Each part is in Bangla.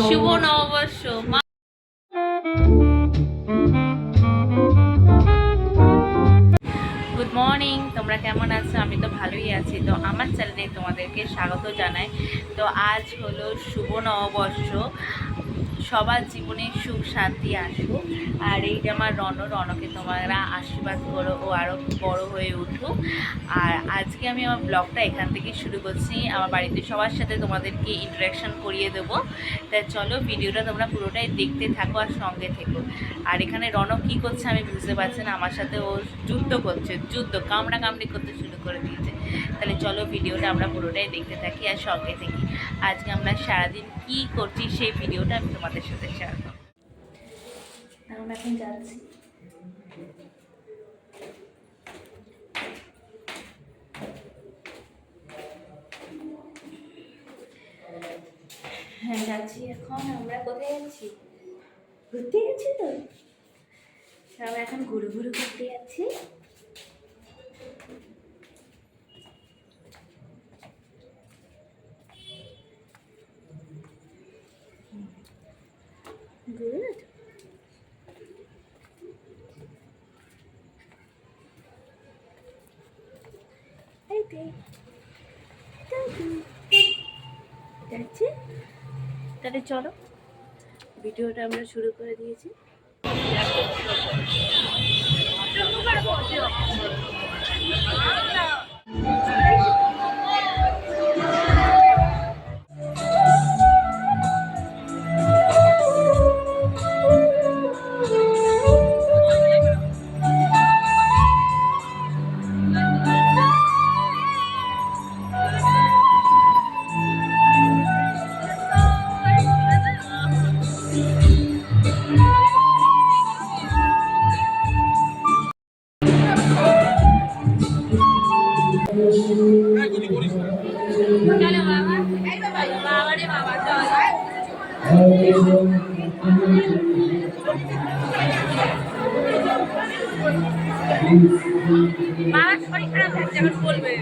শুভ নববর্ষ গুড মর্নিং তোমরা কেমন আছো? আমি তো ভালোই আছি। তো আমার চ্যানেলে তোমাদেরকে স্বাগত জানাই। তো আজ হলো শুভ নববর্ষ। সবার জীবনে সুখ, শান্তি আসুক। আর এই যে আমার রণ রণকে তোমরা আশীর্বাদ করো, ও আরও বড় হয়ে উঠুক। আর আজকে আমি আমার ব্লগটা এখান থেকে শুরু করছি। আমার বাড়িতে সবার সাথে তোমাদেরকে ইন্টারাকশন করিয়ে দেবো। তাই চলো, ভিডিওটা তোমরা পুরোটাই দেখতে থাকো আর সঙ্গে থেকো। আর এখানে রণক কী করছে আমি বুঝতে পারছি না, আমার সাথে ও যুদ্ধ করছে, যুদ্ধ, কামড়া কামড়ি করতে শুরু করে দিয়েছে। তাহলে চলো, ভিডিওটা আমরা পুরোটাই দেখতে থাকি আর সঙ্গে থাকি। আজকে আমরা সারাদিন কী করছি সেই ভিডিওটা আমি তোমাদের সাথে শেয়ার করব। আমরা এখন যাচ্ছি। হ্যাঁ যাচ্ছি এখন। আমরা কোথায় যাচ্ছি? ঘুরতে যাচ্ছি তো? সব এখন ঘুরে ঘুরে ঘুরতে যাচ্ছি। যাচ্ছে। তাহলে চলো ভিডিওটা আমরা শুরু করে দিয়েছি। বাবার শরীর খারাপ থাকছে এখন বলবে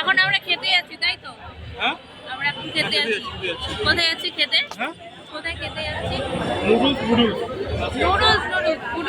এখন আমরা খেতে যাচ্ছি তাই তো? হ্যাঁ? আমরা এখন যাচ্ছি খেতে যাচ্ছি। কোথায় যাচ্ছি খেতে? হ্যাঁ? কোথায় খেতে যাচ্ছি নুডলস। Noodles noodles.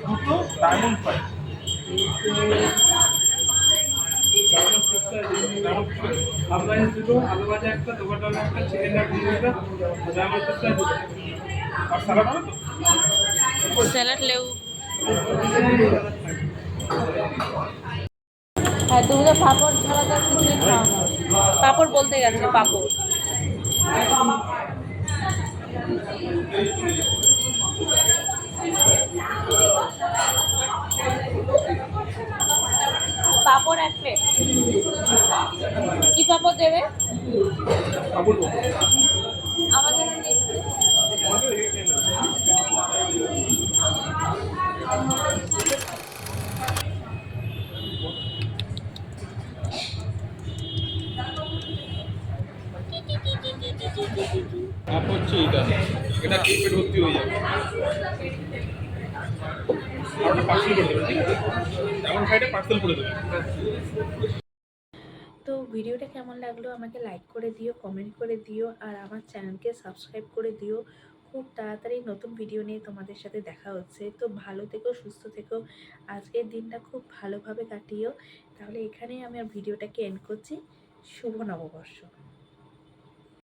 দুটো ডায়মন্ড আর স্যালাড লেউ হ্যাঁ তুমি তো পাপড় ছাড়া তো কিছুই পাপড় বলতে গেছে, পাপড়। পাপড় এক প্লেট কি পাপড় দেবে? আমাদের এসো। এটা এটা ভর্তি হয়ে যাবে। পার্সেল করে দেবেন ঠিক আছে? ডায়মন্ড ফ্রাইটা পার্সেল করে দেবেন তো ভিডিওটা কেমন লাগল আমাকে লাইক করে দিও কমেন্ট করে দিও, আর আমার চ্যানেলকে সাবস্ক্রাইব করে দিও। খুব তাড়াতাড়ি নতুন ভিডিও নিয়ে তোমাদের সাথে দেখা হচ্ছে। তো ভালো থেকো, সুস্থ থেকো। আজকের দিনটা খুব ভালোভাবে কাটিও। তাহলে এখানেই আমি আর ভিডিওটাকে এন্ড করছি। শুভ নববর্ষ।